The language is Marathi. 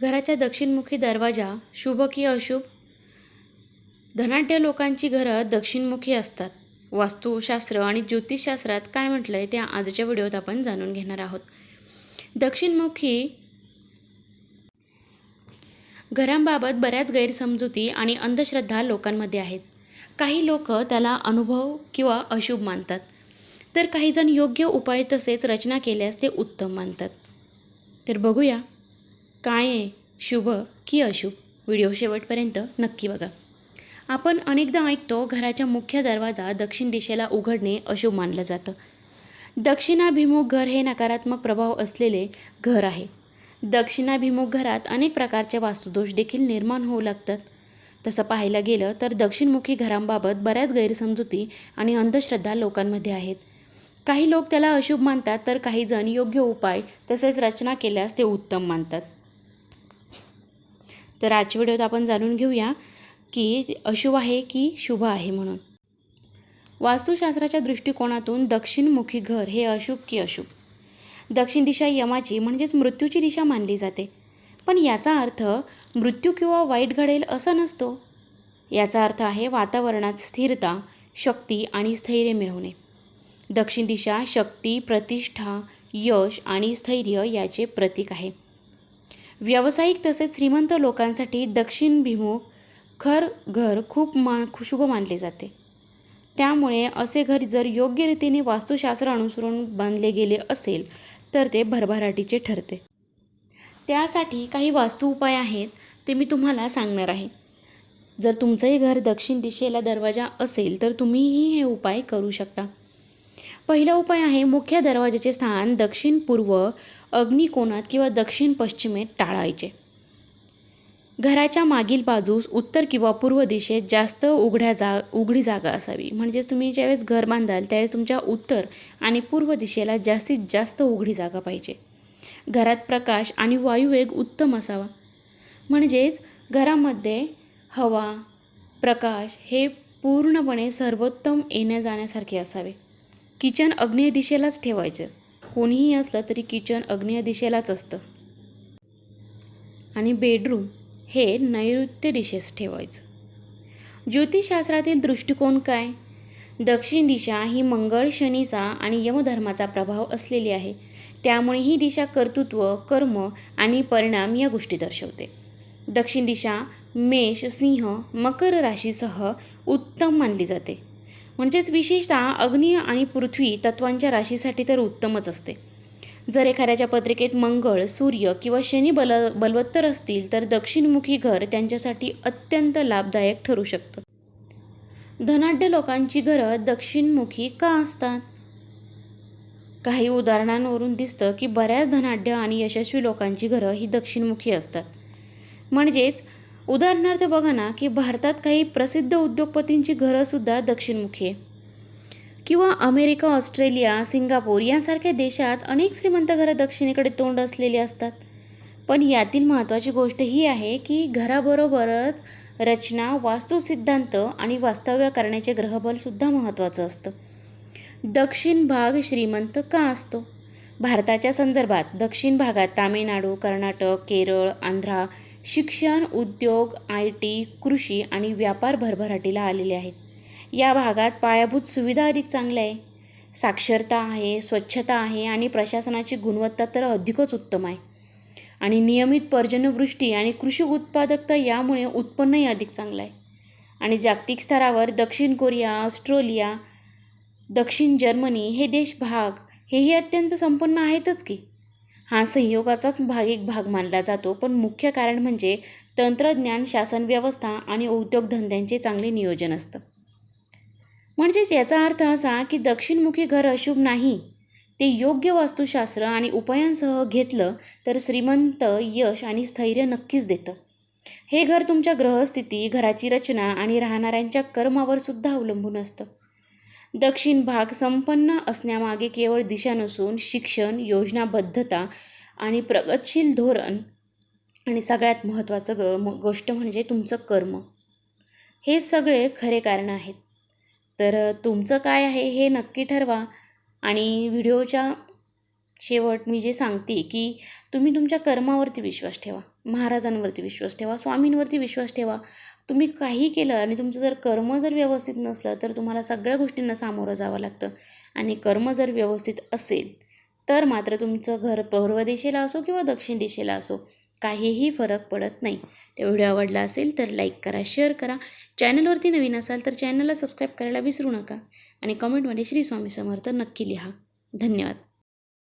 घराच्या दक्षिणमुखी दरवाजा शुभ की अशुभ धनाढ्य लोकांची घरं दक्षिणमुखी असतात. वास्तुशास्त्र आणि ज्योतिषशास्त्रात काय म्हटलं आहे ते आजच्या व्हिडिओत आपण जाणून घेणार आहोत. दक्षिणमुखी घरांबाबत बऱ्याच गैरसमजुती आणि अंधश्रद्धा लोकांमध्ये आहेत. काही लोक त्याला अनुभव किंवा अशुभ मानतात. तर काहीजण योग्य उपाय तसेच रचना केल्यास ते उत्तम मानतात. तर बघूया. काय आहे? शुभ की अशुभ? व्हिडिओ शेवटपर्यंत नक्की बघा. आपण अनेकदा ऐकतो घराच्या मुख्य दरवाजा दक्षिण दिशेला उघडणे अशुभ मानलं जातं. दक्षिणाभिमुख घर हे नकारात्मक प्रभाव असलेले घर आहे. दक्षिणाभिमुख घरात अनेक प्रकारचे वास्तुदोष देखील निर्माण होऊ लागतात. तसं पाहायला गेलं तर दक्षिणमुखी घरांबाबत बऱ्याच गैरसमजुती आणि अंधश्रद्धा लोकांमध्ये आहेत. काही लोक त्याला अशुभ मानतात तर काही जण योग्य उपाय तसेच रचना केल्यास ते उत्तम मानतात. तर आजच्या व्हिडिओत आपण जाणून घेऊया की अशुभ आहे की शुभ आहे म्हणून. वास्तुशास्त्राच्या दृष्टिकोनातून दक्षिणमुखी घर हे अशुभ की अशुभ? दक्षिण दिशा यमाची म्हणजेच मृत्यूची दिशा मानली जाते. पण याचा अर्थ मृत्यू किंवा वाईट घडेल असा नसतो. याचा अर्थ आहे वातावरणात स्थिरता शक्ती आणि स्थैर्य मिळवणे. दक्षिण दिशा शक्ती प्रतिष्ठा यश आणि स्थैर्य याचे प्रतीक आहे. व्यावसायिक तसेच श्रीमंत लोकांसाठी दक्षिणभिमुख खर घर खूप मा शुभ मानले जाते. त्यामुळे असे घर जर योग्य रीतीने वास्तुशास्त्र अनुसरून बांधले गेले असेल तर ते भरभराटीचे ठरते. त्यासाठी काही वास्तू उपाय आहेत ते मी तुम्हाला सांगणार आहे. जर तुमचंही घर दक्षिण दिशेला दरवाजा असेल तर तुम्हीही हे उपाय करू शकता. पहिला उपाय आहे मुख्य दरवाजाचे स्थान दक्षिण पूर्व अग्निकोणात किंवा दक्षिण पश्चिमेत टाळायचे. घराच्या मागील बाजूस उत्तर किंवा पूर्व दिशेत जास्त उघड्या जा उघडी जागा असावी. म्हणजेच तुम्ही ज्यावेळेस घर बांधाल त्यावेळेस तुमच्या उत्तर आणि पूर्व दिशेला जास्तीत जास्त उघडी जागा पाहिजे. घरात प्रकाश आणि वायुवेग उत्तम असावा. म्हणजेच घरामध्ये हवा प्रकाश हे पूर्णपणे सर्वोत्तम येण्या जाण्यासारखे असावे. किचन अग्नेय दिशेलाच ठेवायचं. कोणीही असलं तरी किचन अग्नेय दिशेलाच असतं. आणि बेडरूम हे नैऋत्य दिशेस ठेवायचं. ज्योतिषशास्त्रातील दृष्टिकोन काय? दक्षिण दिशा ही मंगळ शनीचा आणि यमधर्माचा प्रभाव असलेली आहे. त्यामुळे ही दिशा कर्तृत्व कर्म आणि परिणाम या गोष्टी दर्शवते. दक्षिण दिशा मेष सिंह मकर राशीसह उत्तम मानली जाते. म्हणजेच विशेषतः अग्नी आणि पृथ्वी तत्वांच्या राशीसाठी तर उत्तमच असते. जर एखाद्याच्या पत्रिकेत मंगळ सूर्य किंवा शनी बल बलवत्तर असतील तर दक्षिणमुखी घर त्यांच्यासाठी अत्यंत लाभदायक ठरू शकतं. धनाढ्य लोकांची घरं दक्षिणमुखी का असतात? काही उदाहरणांवरून दिसतं की बऱ्याच धनाढ्य आणि यशस्वी लोकांची घरं ही दक्षिणमुखी असतात. म्हणजेच उदाहरणार्थ बघा ना की भारतात काही प्रसिद्ध उद्योगपतींची घरंसुद्धा दक्षिणमुखी आहे. किंवा अमेरिका ऑस्ट्रेलिया सिंगापूर यांसारख्या देशात अनेक श्रीमंत घरं दक्षिणेकडे तोंड असलेली असतात. पण यातील महत्त्वाची गोष्ट ही आहे की घराबरोबरच रचना वास्तुसिद्धांत आणि वास्तव्य करण्याचे ग्रहबलसुद्धा महत्त्वाचं असतं. दक्षिण भाग श्रीमंत का असतो? भारताच्या संदर्भात दक्षिण भागात तामिळनाडू कर्नाटक केरळ आंध्रा शिक्षण उद्योग आय टी कृषी आणि व्यापार भरभराटीला आलेले आहेत. या भागात पायाभूत सुविधा अधिक चांगल्या आहे. साक्षरता आहे स्वच्छता आहे आणि प्रशासनाची गुणवत्ता तर अधिकच उत्तम आहे. आणि नियमित पर्जन्यवृष्टी आणि कृषी उत्पादकता यामुळे उत्पन्नही अधिक चांगलं आहे. आणि जागतिक स्तरावर दक्षिण कोरिया ऑस्ट्रेलिया दक्षिण जर्मनी हे देश भाग हेही अत्यंत संपन्न आहेतच की. हा संयोगाचाच भाग एक भाग मानला जातो. पण मुख्य कारण म्हणजे तंत्रज्ञान शासन व्यवस्था आणि उद्योगधंद्यांचे चांगले नियोजन असतं. म्हणजेच याचा अर्थ असा की दक्षिणमुखी घर अशुभ नाही. ते योग्य वास्तुशास्त्र आणि उपायांसह घेतलं तर श्रीमंत यश आणि स्थैर्य नक्कीच देतं. हे घर तुमच्या ग्रहस्थिती घराची रचना आणि राहणाऱ्यांच्या कर्मावर सुद्धा अवलंबून असतं. दक्षिण भाग संपन्न असण्यामागे केवळ दिशा नसून शिक्षण योजनाबद्धता आणि प्रगतशील धोरण आणि सगळ्यात महत्त्वाचं ग म गोष्ट म्हणजे तुमचं कर्म. हे सगळे खरे कारण आहेत. तर तुमचं काय आहे हे नक्की ठरवा आणि व्हिडिओच्या शेवट मी जे सांगते की तुम्ही तुमच्या कर्मावरती विश्वास ठेवा महाराजांवरती विश्वास ठेवा स्वामींवरती विश्वास ठेवा तुम्ही काही केलं आणि तुमचं जर कर्म जर व्यवस्थित नसलं तर तुम्हाला सगळ्या गोष्टींना सामोरं जावं लागतं. आणि कर्म जर व्यवस्थित असेल तर मात्र तुमचं घर पूर्व दिशेला असो किंवा दक्षिण दिशेला असो काहीही फरक पडत नाही. ते व्हिडिओ आवडला असेल तर लाईक करा शेअर करा. चॅनलवरती नवीन असाल तर चॅनलला सबस्क्राईब करायला विसरू नका. आणि कमेंटमध्ये श्री स्वामी समर्थ नक्की लिहा. धन्यवाद.